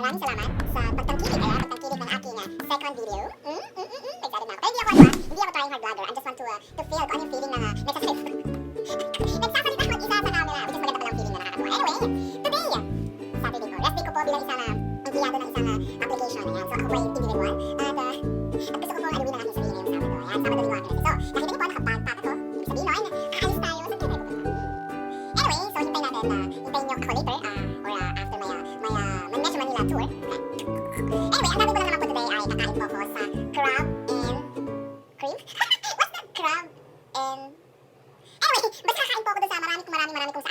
maraming salamat sa pagtangkilik, ayan, pagtangkilik ng aking ah, second video. Mm, mm, mm, mm, excited na ako. Pero hindi ako, ano, ah, hindi ako trying hard vlogger. I just want to, uh, to feel kung ano yung feeling na uh, nagsasalita. nagsasalita mag-isa sa camera, which is maganda palang feeling na nakakatuwa. Anyway, today, Saturday ko. Rest day ko po bilang isang uh, empleyado ng isang uh, application. Ayan, so ako po ay individual.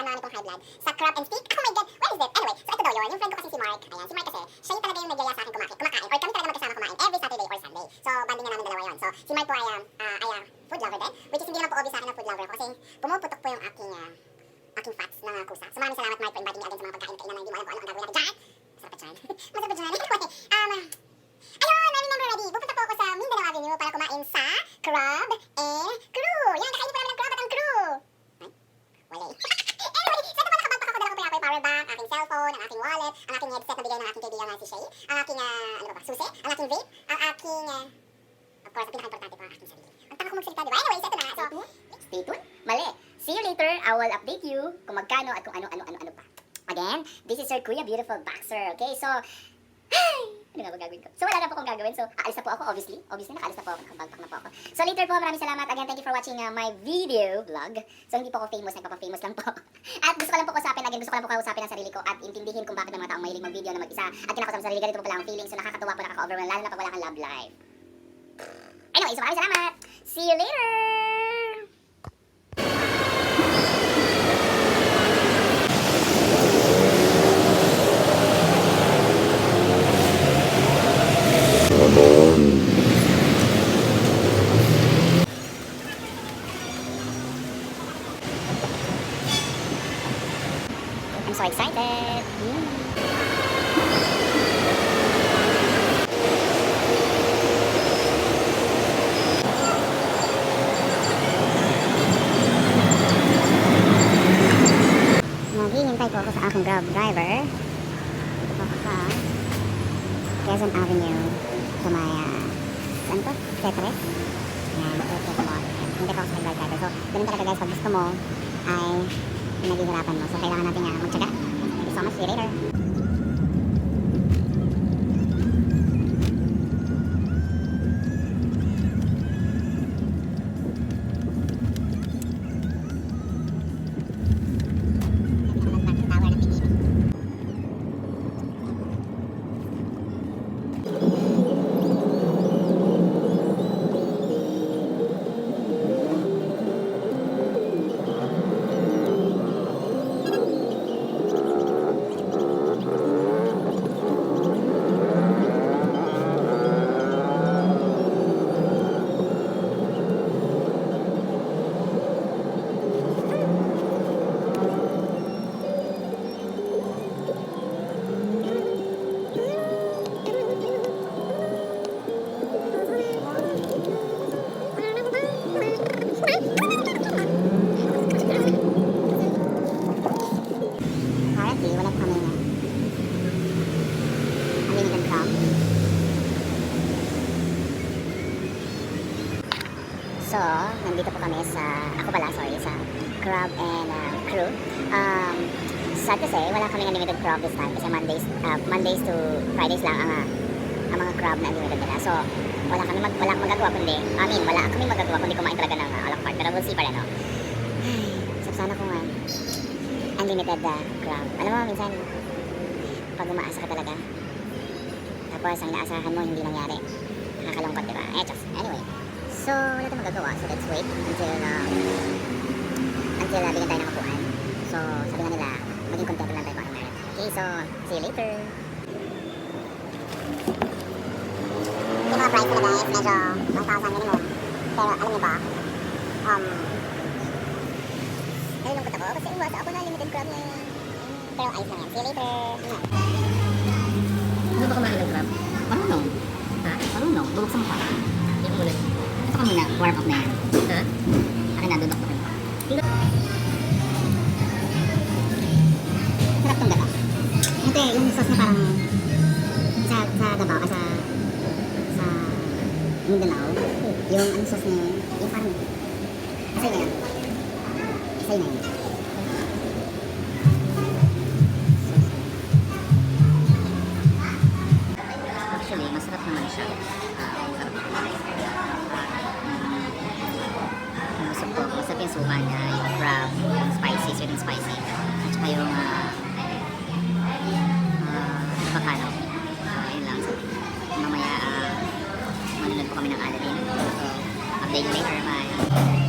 Marami kong high blood. Sa crab and steak. Oh my god, where is it? Anyway, so ito daw yun. Yung friend ko kasi si Mark. Ayan, si Mark kasi, siya yung talaga yung nagyaya sa akin kumakain. kumakain. Or kami talaga magkasama kumain every Saturday or Sunday. So, banding na namin dalawa yun. So, si Mark po ay, um, ah, ay ah, food lover din. Which is hindi naman po obvious sa akin na food lover ako kasi pumuputok po yung aking ah, aking fats na kusa. So maraming salamat Mark for inviting me again sa mga pagkain kainan na hindi mo alam kung ano ang gagawin natin dyan. Masarap pa dyan. Masarap pa dyan. Anyway, um, ayun, I remember already. Pupunta po ako sa Mindanao Avenue para kumain sa Crab and Crew. Yan, kakainin po namin ng crab at ang crew. Ay, wala eh. anyway, so ito po nakabackpack ako. Dala ko po yung aking power bank, aking cellphone, ang aking wallet, ang aking headset na bigay ng aking kaibigan na si Shay, ang aking, ah, ano ba ba, susi, ang aking vape, ang aking, ah, of course, ang pinaka-importante po ang aking sarili. Ang tanga ko magsalita, di ba? Anyway, so ito na. So, Stay tuned. Mali. See you later. I will update you kung magkano at kung ano, ano, ano, ano pa. Again, this is your Kuya Beautiful Boxer. Okay, so, nga ba gagawin ko? So, wala na po akong gagawin. So, aalis na po ako, obviously. Obviously, nakaalis na po ako. Nakapagpak na po ako. So, later po, maraming salamat. Again, thank you for watching uh, my video vlog. So, hindi po ako famous. Nagpapa-famous lang po. at gusto ko lang po kausapin. Again, gusto ko lang po kausapin ang sarili ko at intindihin kung bakit ang mga taong mahilig mag-video na mag-isa at kinakausap sa sarili. Ganito po pala ang feeling. So, nakakatuwa po, nakaka-overwhelm. Lalo na pag wala kang love life. Anyway, so maraming salamat. See you later! I'm so excited. Mm. Naghihintay po ako sa aking grab driver. Sa Quezon Avenue sa may, uh, saan to? Tetres? Yan, Tetres Mall. Hintay ako sa grab driver. So, ganun talaga guys, pag gusto mo ay pinaghihirapan mo. So, kailangan natin uh, magtyaga. Thank you so much. See you later. Currently, wala pa kami na unlimited crowd. So, nandito po kami sa, ako pala, sorry, sa Crab and uh, Crew. Um, sad say, wala kaming unlimited crab this time kasi Mondays, uh, Mondays to Fridays lang ang, uh, ang mga crab na unlimited nila. So, wala kami mag, wala magagawa kundi, I mean, wala kami magagawa kundi kumain talaga ng uh, alak part. Pero we'll see pa rin, no? Ay, so sana kung uh, unlimited uh, crab. Alam mo, minsan, pag umaasa ka talaga, tapos ang inaasahan mo hindi nangyari. Nakakalungkot, di ba? Eh, just, anyway. So, wala tayong magagawa. So, let's wait until, um, until uh, bigyan tayo ng upuan. So, sabi nga nila, maging kontento lang tayo kung meron. Okay, so, see you later. Yung mga price nila guys, medyo 1,000 minimum. Pero alam niyo ba, um, nalulungkot ako kasi umasa ako na limited crab na Pero ayos lang yan. See you later. Ano ba kumain ng crab? Marunong. Ha? Marunong. Mo pa. Hindi mo muna. Ito ka muna. Warm up na yan. Ha? Akin na, dudok kayo. Sarap tong gata. Ito eh, yung sauce niya parang sa Davao, sa, sa Mindanao, yung ano sauce niya, yung parang, asay na yan. Asay na yan. Actually, masarap. Ah, masarap naman. Yung gusto ko, masarap yung suka niya, yung crab, yung spicy, and spicy. At saka yung uh, uh. So, yun lang. So, mamaya, uh, manunod po kami. So, update later. Bye.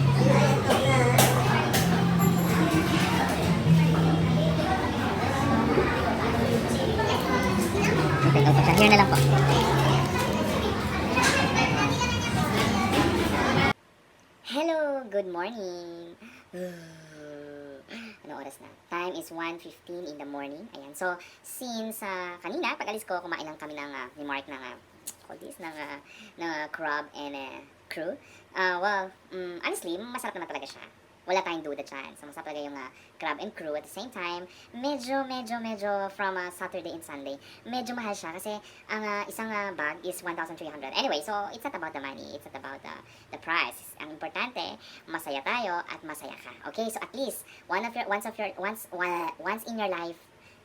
Good morning. ano oras na? Time is 1.15 in the morning. Ayan. So, since uh, kanina, pag alis ko, kumain lang kami ng, uh, ni Mark ng, uh, call this, ng, uh, ng uh, crab and uh, crew. Uh, well, mm, honestly, masarap naman talaga siya. Wala tayong duda dyan. So, masarap talaga yung uh, crab and crew. At the same time, medyo, medyo, medyo from uh, Saturday and Sunday, medyo mahal siya kasi ang uh, isang uh, bag is 1,300. Anyway, so it's not about the money. It's not about the, the price. Ang importante, masaya tayo at masaya ka. Okay? So at least, one of your, once of your, once, one, once in your life,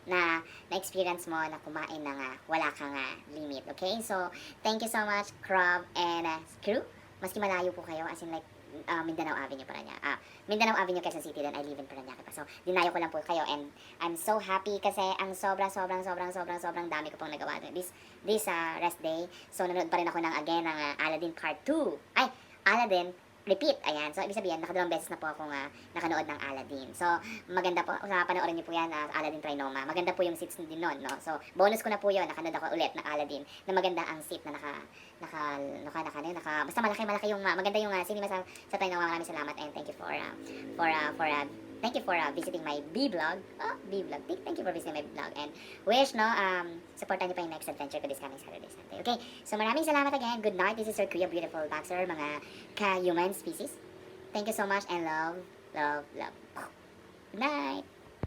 na na-experience mo na kumain na nga, wala kang uh, limit. Okay? So, thank you so much, Crab and uh, Crew. Maski malayo po kayo, as in like, uh, Mindanao Avenue para niya. Ah, Mindanao Avenue, Quezon City, then I live in Paranaque pa. So, dinayo ko lang po kayo and I'm so happy kasi ang sobrang, sobrang, sobrang, sobrang, sobrang dami ko pong nagawa. This, this uh, rest day, so nanood pa rin ako ng again ng uh, Aladdin Part 2. Ay, Aladdin repeat. Ayan. So, ibig sabihin, nakadalawang beses na po akong uh, nakanood ng Aladdin. So, maganda po. Sa panoorin niyo po yan, uh, Aladdin Trinoma. Maganda po yung seats din nun, no? So, bonus ko na po yun. Nakanood ako ulit ng Aladdin na maganda ang seat na naka, naka, naka, naka, naka, naka basta malaki, malaki yung, uh, maganda yung uh, cinema sa, sa Trinoma. Maraming salamat and thank you for, uh, for, uh, for, uh, thank you for uh, visiting my B-vlog. Oh, B-vlog. Thank, you for visiting my vlog. And wish, no, um, supportan niyo pa yung next adventure ko this coming Saturday, Sunday. Okay? So, maraming salamat again. Good night. This is your Kuya Beautiful Boxer, mga ka-human species. Thank you so much and love, love, love. Good night.